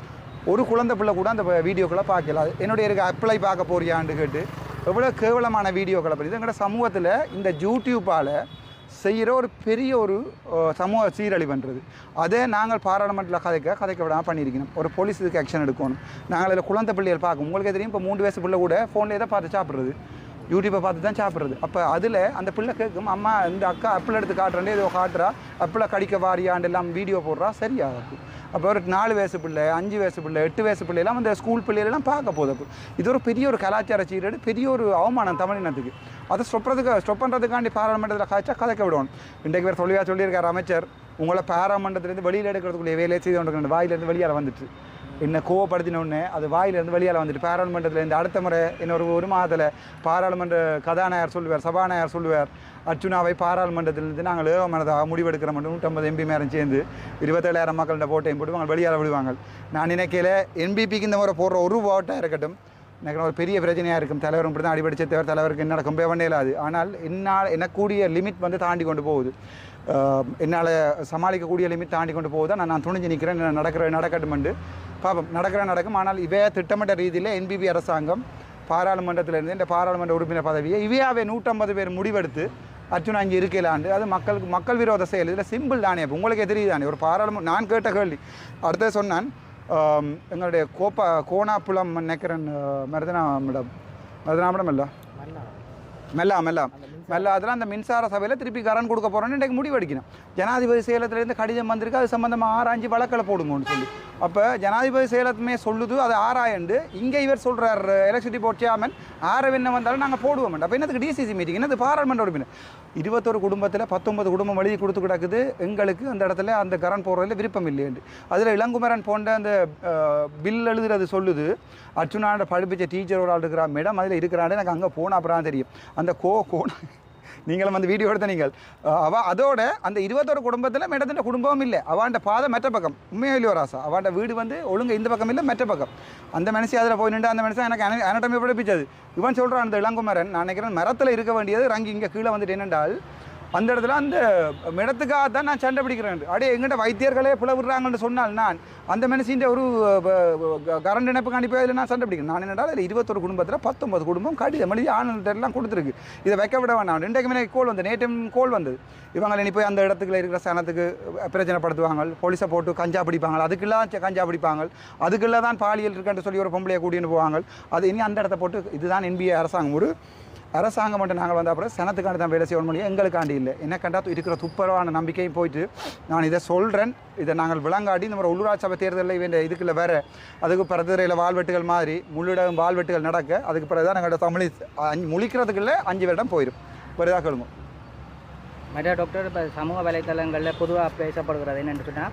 Speaker 1: ஒரு குழந்தை பிள்ளை கூட அந்த வீடியோக்களை பார்க்கலாம் அது என்னுடைய இருக்க அப்ளை பார்க்க போறியான்னு கேட்டு எவ்வளோ கேவலமான வீடியோக்களை பற்றி எங்களோட சமூகத்தில் இந்த யூடியூப்பால் செய்கிற ஒரு பெரிய ஒரு சமூக சீரழிவுன்றது. அதே நாங்கள் பாராளுமன்றத்தில் கதைக்க கதைக்க விடாமல் பண்ணியிருக்கணும். ஒரு போலீஸ் இதுக்கு ஆக்ஷன் எடுக்கணும். நாங்கள் இதில் குழந்தை பிள்ளைகள் பார்க்கும். உங்களுக்கு தெரியும் இப்போ மூன்று வயசு பிள்ளை கூட ஃபோன்லேயே தான் பார்த்து சாப்பிட்றது. யூடியூப்பை பார்த்து தான் சாப்பிட்றது. அப்போ அதில் அந்த பிள்ளை கேட்கும் அம்மா இந்த அக்கா அப்பிள் எடுத்து காட்டுறேன் ஏதோ காட்டுறா. அப்பிளை கடிக்க வாரியாண்டு எல்லாம் வீடியோ போடுறா. சரியாக இருக்கும். அப்போ ஒரு நாலு வயசு பிள்ளை அஞ்சு வயசு பிள்ளை எட்டு வயசு பிள்ளைலாம் அந்த ஸ்கூல் பிள்ளைகளெல்லாம் பார்க்க போகுது. இது ஒரு பெரிய ஒரு கலாச்சார சீரடு பெரிய ஒரு அவமானம் தமிழினத்துக்கு. அதை ஸ்டொப்புறதுக்கு ஸ்டொப் பண்ணுறதுக்காண்டி பாராளுமன்றத்தில் காய்ச்சா கதைக்க விடணும் இன்றைக்கு வேறு தொழிலாக சொல்லியிருக்கார் அமைச்சர். உங்களை பாராளுமன்றத்திலேருந்து வெளியில் எடுக்கிறதுக்குள்ளே வேலையை செய்து கொண்டு வாயிலேருந்து வெளியால் வந்துட்டு என்னை கோவப்படுத்தினோடனே அது வாயிலிருந்து வெளியால் வந்துட்டு பாராளுமன்றத்தில் இந்த அடுத்த முறை இன்னொரு ஒரு மாதத்தில் பாராளுமன்ற கதாநாயகர் சொல்லுவார் சபாநாயகர் சொல்லுவார் அர்ச்சுனாவை பாராளுமன்றத்திலிருந்து நாங்கள் ஏகமனதாக முடிவெடுக்கிற மட்டும் நூற்றம்பது எம்பி மேரம் சேர்ந்து இருபத்தேழாயிரம் மக்கள்கிட்ட போட்டையும் போட்டு அவங்க வெளியால் விடுவாங்க. நான் நினைக்கல என்பிபிக்கு இந்த முறை போடுற ஒரு ஓட்டாக இருக்கட்டும். எனக்கு ஒரு பெரிய பிரச்சனையாக இருக்கும். தலைவரும் இப்படி தான் அடிபடிச்ச தேவர் தலைவருக்கு என்ன நடக்கும்? போக இல்லாது. ஆனால் என்னால் எனக்கூடிய லிமிட் வந்து தாண்டி கொண்டு போகுது. என்னால் சமாளிக்கக்கூடிய லிமிட் தாண்டி கொண்டு போகுது? நான் நான் துணிஞ்சு நிற்கிறேன் நடக்கிற நடக்கட்டுமெண்டு பாப்போம் நடக்கிற நடக்கும். ஆனால் இவே திட்டமிட்ட ரீதியில் என்பிபி அரசாங்கம் பாராளுமன்றத்திலிருந்து இந்த பாராளுமன்ற உறுப்பினர் பதவியை இவையாவே நூற்றம்பது பேர் முடிவெடுத்து அர்ஜுன் அஞ்சு இருக்கலாண்டு அது மக்களுக்கு மக்கள் விரோத செயல். இதில் சிம்பிள் தானே. இப்போ உங்களுக்கே தெரியுதானே ஒரு பாராளுமன்ற நான் கேட்ட கேள்வி. அடுத்தது சொன்னான் எங்களுடைய கோப்பா கோணாப்புலம் நினைக்கிறேன் மருதனா மேடம் மருதனா மேடம் இல்லை மெல்லா மெல்லா. மெல்லா அதில் அந்த மின்சார சபையில் திருப்பி கரண்ட் கொடுக்க போகிறோன்னு இன்றைக்கு முடிவெடுக்கணும். ஜனாதிபதி செயலத்திலேருந்து கடிதம் வந்திருக்கு அது சம்மந்தமாக ஆராய்ஞ்சு வழக்கில் போடுங்கன்னு சொல்லி. அப்போ ஜனாதிபதி செயலத்துமே சொல்லுது அது ஆராயண்டு. இங்கே இவர் சொல்கிறார் எலக்ட்ரிசிட்டி போர்ட் சேர்மன் ஆறு என்ன வந்தாலும் நாங்கள் போடுவோம் அப்போ என்னதுக்கு டிசிசி மீட்டிங் என்னது பாராளுமன்ற உறுப்பினர் இருபத்தொரு குடும்பத்தில் பத்தொன்பது குடும்பம் எழுதி கொடுத்து கிடக்குது. எங்களுக்கு அந்த இடத்துல அந்த கரண்ட் போடுறதுல விருப்பம் இல்லையண்டு அதில் இளங்குமரன் போன்ற அந்த பில் எழுதுறது சொல்லுது. அர்ஜுனாண்ட படிப்பிச்ச டீச்சர் ஒரு ஆள் இருக்கிறா மேடம் அதில் இருக்கிறாண்டு எனக்கு அங்கே போன அப்புறம் தான் தெரியும். அந்த கோ கோணம் நீங்களும் வந்து வீடியோ எடுத்த நீங்கள். அவ அதோட அந்த இருபத்தொரு குடும்பத்தில் மேடத்தின் குடும்பமும் இல்லை. அவாண்ட பாதை மற்ற பக்கம். உண்மையோ இல்லையோ ராசா? அவாண்ட வீடு வந்து ஒழுங்கு இந்த பக்கம் இல்லை மற்ற பக்கம். அந்த மனசு அதில் போய் நின்று அந்த மனசை எனக்கு அனட்டமி படிப்பிச்சது இவன் சொல்கிறான் அந்த இளங்குமரன் நான் நினைக்கிறேன் மரத்தில் இருக்க வேண்டியது ரங்கி இங்கே கீழே வந்துட்டு என்னென்றால் அந்த இடத்துல அந்த மிடத்துக்காக தான் நான் சண்டை பிடிக்கிறேன். அடே எங்கிட்ட வைத்தியர்களே புல விடுறாங்கன்னு சொன்னால் நான் அந்த மனுஷின்ற ஒரு கரண்ட் இணைப்பு கண்டிப்பாக இதில் நான் சண்டை பிடிக்கிறேன் நான் என்னடா அதில் இருபத்தொரு குடும்பத்தில் பத்தொன்பது குடும்பம் கடிதம் எழுதி ஆனந்தெல்லாம் கொடுத்துருக்கு. இதை வைக்க விட வேணாம். ரெண்டுக்கு மேலே கோல் வந்து நேற்று கோல் வந்தது. இவங்களை நீ போய் அந்த இடத்துல இருக்கிற சனத்துக்கு பிரச்சனைப்படுத்துவாங்க. போலீஸை போட்டு கஞ்சா பிடிப்பாங்க. அதுக்கெல்லாம் கஞ்சா பிடிப்பாங்க. அதுக்குள்ளே தான் பாலியல் இருக்குன்னு சொல்லி ஒரு பொம்பளையை கூட்டின்னு போவாங்க. அது இனி அந்த இடத்த போட்டு இதுதான் என்பிஏ அரசாங்கம். ஒரு அரசாங்கம் மட்டும் நாங்கள் வந்த அப்புறம் சனத்துக்காண்டி தான் வேலை செய்ய முடியும். எங்களுக்காண்டி இல்லை. என்ன கண்டா இருக்கிற துப்பரவான நம்பிக்கையும் போயிட்டு நான் இதை சொல்கிறேன் இதை நாங்கள் விளங்காடி இந்த மாதிரி உள்ளூராட்சி சபை தேர்தலில் வேண்டிய இதுக்குள்ள வேறு. அதுக்கு பிறதுறையில் வாழ்வெட்டுகள் மாதிரி முள்ளிடம் வாழ்வெட்டுகள் நடக்க. அதுக்கு பிறகு தான் எங்கள்கிட்ட தமிழ் அஞ்சு முழிக்கிறதுக்குள்ள அஞ்சு வருடம் போயிடும் வருதாக கேளுங்க.
Speaker 4: மெட்டா டாக்டர் இப்போ சமூக வலைத்தளங்களில் பொதுவாக பேசப்படுகிறது என்னென்னு சொன்னால்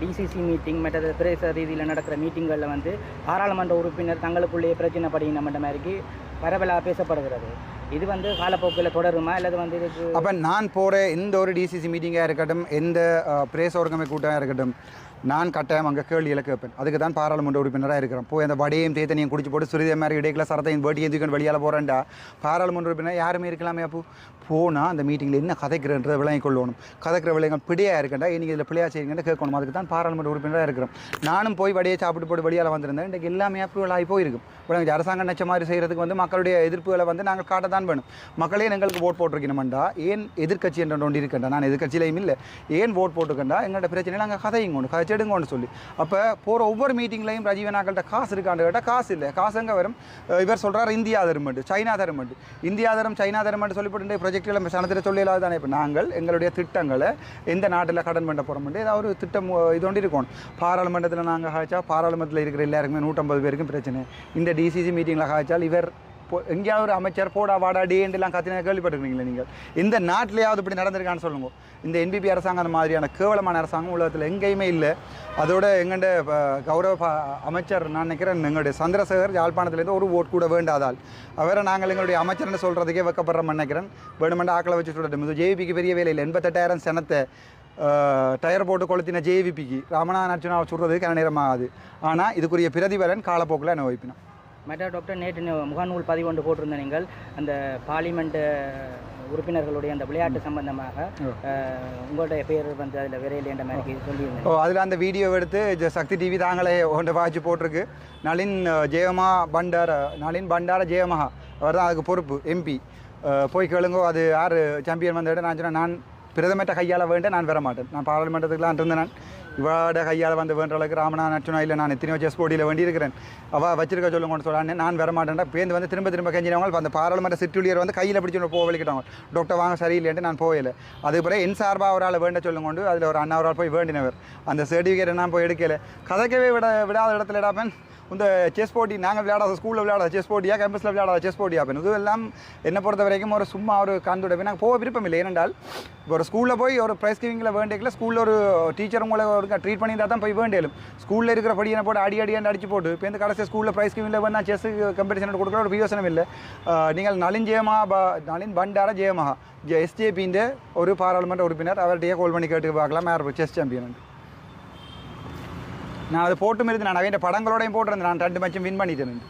Speaker 4: டிசிசி மீட்டிங் மற்றது பிரதேச ரீதியில் நடக்கிற மீட்டிங்களில் வந்து பாராளுமன்ற உறுப்பினர் தங்களுக்குள்ளேயே பிரச்சனை படிக்கணும்ன்ற மாதிரி பரவலாக பேசப்படுகிறது. இது வந்து காலப்போக்கில் தொடருமா? அல்லது வந்து இதுக்கு
Speaker 1: அப்போ நான் போகிற எந்த ஒரு டிசிசி மீட்டிங்காக இருக்கட்டும் எந்த பிரேஸ் ஒருங்கமை கூட்டமாக இருக்கட்டும் நான் கட்டாயம் அங்கே கேள்விகளை கேட்பேன் அதுக்கு தான் பாராளுமன்ற உறுப்பினராக இருக்கிறேன் போய் அந்த வடையும் தேத்தனையும் குடிச்சு போட்டு சுருதிய மாதிரி இடையில சரத்தையும் வேட்டியும் தூக்கி வெளியால் போகிறேன்டா பாராளுமன்ற உறுப்பினர் யாருமே இருக்கலாமே அப்போ? போனால் அந்த மீட்டிங்கில் என்ன கதைக்கிறன்றதை விளங்கி கொள்ளணும். கதைக்கிற விளையங்கள் பிடியாக இருக்கண்டா? நீங்கள் இதில் பிள்ளையாக செய்யுங்கன்னு கேட்கணும். அதுக்கு தான் பாராளுமன்ற உறுப்பினராக இருக்கிறோம். நானும் போய் வடையை சாப்பிட்டு போட்டு வழியால் வந்திருந்தேன். இன்றைக்கு எல்லாமே அப்ரூவல் ஆகி போயிருக்கும். விளங்குச்சு அரசாங்கம் நச்ச மாதிரி செய்கிறதுக்கு வந்து மக்களுடைய எதிர்ப்புகளை வந்து நாங்கள் காட்ட தான் வேணும். மக்களே எங்களுக்கு ஓட் போட்டிருக்கணும்டா ஏன் எதிர்க்கட்சி என்ற ஒன்று இருக்கண்டா? நான் எதிர்க்கட்சியிலையும் இல்லை. ஏன் ஓட் போட்டுக்கண்டா எங்கள்கிட்ட பிரச்சனை நாங்கள் கதையும் கொண்டு கதைச்செடுங்கன்னு சொல்லி. அப்போ போகிற ஒவ்வொரு மீட்டிங்லையும் ரஜீவனாக்கள்கிட்ட காசு இருக்காண்டு கேட்டால் காசு இல்லை. காசு எங்கே வரும்? இவர் சொல்கிறார் இந்தியா தருமண்டு சைனா தருமண்டு. இந்தியா தரும் சைனா தருமண்டு ப்ரொஜெக்ட் ப்ரொஜெக்டில் சனத்தில் சொல்லி தானே? இப்போ நாங்கள் எங்களுடைய திட்டங்களை எந்த நாட்டில் கடன் பண்ண போகிறோம்ட்டு ஏதாவது ஒரு திட்டம் இது ஒன்று இருக்கும். பாராளுமன்றத்தில் நாங்கள் காய்ச்சா பாராளுமன்றத்தில் இருக்கிற எல்லாருக்குமே நூற்றம்பது பேருக்கும் பிரச்சனை. இந்த டிசிசி மீட்டிங்கில் காய்ச்சால் இவர் எங்கேயாவது ஒரு அமைச்சர் போடா வாடா டேன்ட்டுலாம் கத்தினா கேள்விப்பட்டிருக்கீங்களா நீங்கள்? இந்த நாட்டிலேயாவது இப்படி நடந்திருக்கான்னு சொல்லுங்க. இந்த என்பிபி அரசாங்கம் அந்த மாதிரியான கேவலமான அரசாங்கம் உலகத்தில் எங்கேயுமே இல்லை. அதோட எங்கள்ட கௌரவ அமைச்சர் நான் நினைக்கிறேன் எங்களுடைய சந்திரசேகர் யாழ்ப்பாணத்துலேருந்து ஒரு ஓட் கூட வேண்டாதால். அவரை நாங்கள் எங்களுடைய அமைச்சர்னு சொல்கிறதுக்கே வைக்கப்படுறோம் நினைக்கிறேன். வேணுமெண்டா ஆக்களை வச்சு சொல்லட்டும் இது ஜேவிபிக்கு பெரிய வேலை இல்லை. எண்பத்தெட்டாயிரம் சனத்தை டயர் போட்டு கொளுத்தின ஜேவிபிக்கு ராமநாதன் அர்ஜுனாவை சொல்கிறது கன நேரமாகாது ஆனால் இதுக்குரிய பிரதிபலன் காலப்போக்கில் அனுபவிப்பினோம்
Speaker 4: மெட்டா டாக்டர் நேற்று முகநூல் பதிவு ஒன்று போட்டிருந்த நீங்கள் அந்த பார்லிமெண்ட் உறுப்பினர்களுடைய அந்த விளையாட்டு சம்பந்தமாக உங்களுடைய பேர் வந்து அதில் விரையில் என்ற மாதிரி சொல்லியிருந்தேன்
Speaker 1: ஓ அதில் அந்த வீடியோ எடுத்து சக்தி டிவி தாங்களே ஒன்று வாய்ச்சி போட்டிருக்கு. நளின் ஜெயமா பண்டார நளின் பண்டார ஜெயமஹா அவர் தான் அதுக்கு பொறுப்பு எம்பி போய் கேளுங்கோ அது யார் சாம்பியன் வந்த நான் சொன்னேன் நான் பிரதமர்கிட்ட கையால் வேண்ட நான் வர மாட்டேன் நான் பாராளுமன்றத்துக்குலாம் இருந்தேன் நான் இவாட கையால் வந்து வேண்ட அளவுக்கு ராமனா நச்சுனா இல்லை நான் எத்தனையோ செஸ் போட்டியில் வேண்டி இருக்கிறேன் அவள் வச்சிருக்க சொல்லுங்கன்னு சொல்லான்னு நான் வர மாட்டேன்டா பேருந்து வந்து திரும்ப திரும்ப கெஞ்சினவங்க அந்த பாராளுமன்ற சிற்றுளியர் வந்து கையில் பிடிச்சு போக வலிக்கிட்டாங்க. டாக்டர் வாங்க சரியில்லைன்ட்டு நான் போகல. அதுக்கு பிறகு என் சார்பாக ஒரு ஆள் வேண்ட சொல்லுங்க கொண்டு அதில் ஒரு அண்ணா ஒரு ஆள் போய் வேண்டினவர். அந்த சர்டிஃபிகேட் நான் போய் எடுக்கல. கதைக்கவே விட விடாத இடத்துல இடாப்பேன். இந்த செஸ் போட்டி நாங்கள் விளையாடாத ஸ்கூலில் விளையாடாத செஸ் போட்டியா கேம்பஸில் விளையாடாத செஸ் போட்டியா அப்படின்னு. இது எல்லாம் என்னை பொறுத்த வரைக்கும் ஒரு சும்மா ஒரு கந்துடவே நாங்கள் போக விருப்பம் இல்லை. ஏனென்றால் இப்போ ஒரு ஸ்கூலில் போய் ஒரு ப்ரைஸ் கிவிங்கில் வேண்டியக்கில் ஸ்கூலில் ஒரு டீச்சர் உங்களை ஒரு ட்ரீட் பண்ணி தான் போய் வேண்டியலும் ஸ்கூலில் இருக்கிற படியை போட்டு அடி அடியாண்டு அடிச்சு போட்டு இப்போ இந்த கடைசி ஸ்கூலில் ப்ரைஸ் கிவிங்கில் வேணா செஸ் கம்பெடிஷன் கொடுக்குற ஒரு யோசனம் இல்லை. நீங்கள் நளின் ஜெயமா ப நளின் பண்டார ஜெயமஹா ஜெ எஸ்ஜேபியின் ஒரு பாராளுமன்ற உறுப்பினர் அவர்கிட்டயே கால் பண்ணி கேட்டு பார்க்கலாம். யார் செஸ் சாம்பியன் நான் அது போட்டும் இருந்து நான் அவன் படங்களோடையும் போட்டிருந்தேன். நான் ரெண்டு மேட்சும் வின் பண்ணிட்டேன்.